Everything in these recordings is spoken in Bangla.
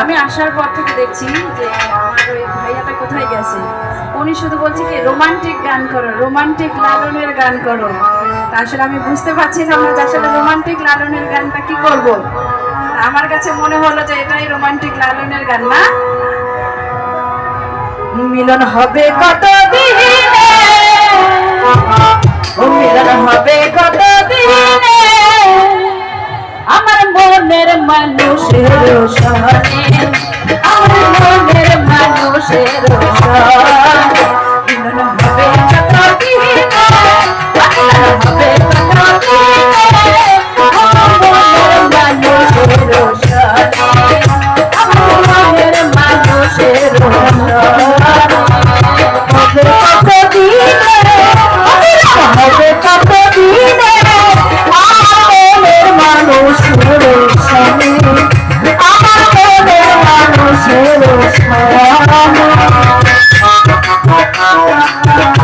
আমি আসার পর থেকে দেখছি যে ভাইয়াটা কোথায় গেছে? উনি শুধু বলছে কি রোমান্টিক গান করো রোমান্টিক লালনের গান করো। তা আসলে আমি বুঝতে পারছি যে আমরা আসলে রোমান্টিক লালনের গানটা কি করব। আমার কাছে মনে হলো যে এটাই রোমান্টিক লালনের গান না? মিলন হবে কত মানুষের সহনে Yeah.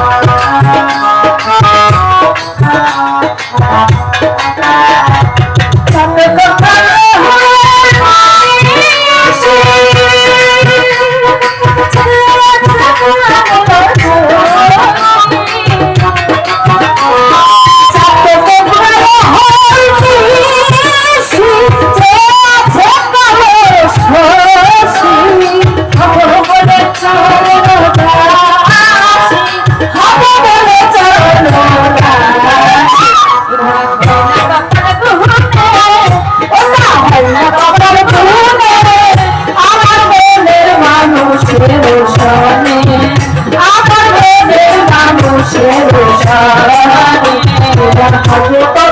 হবে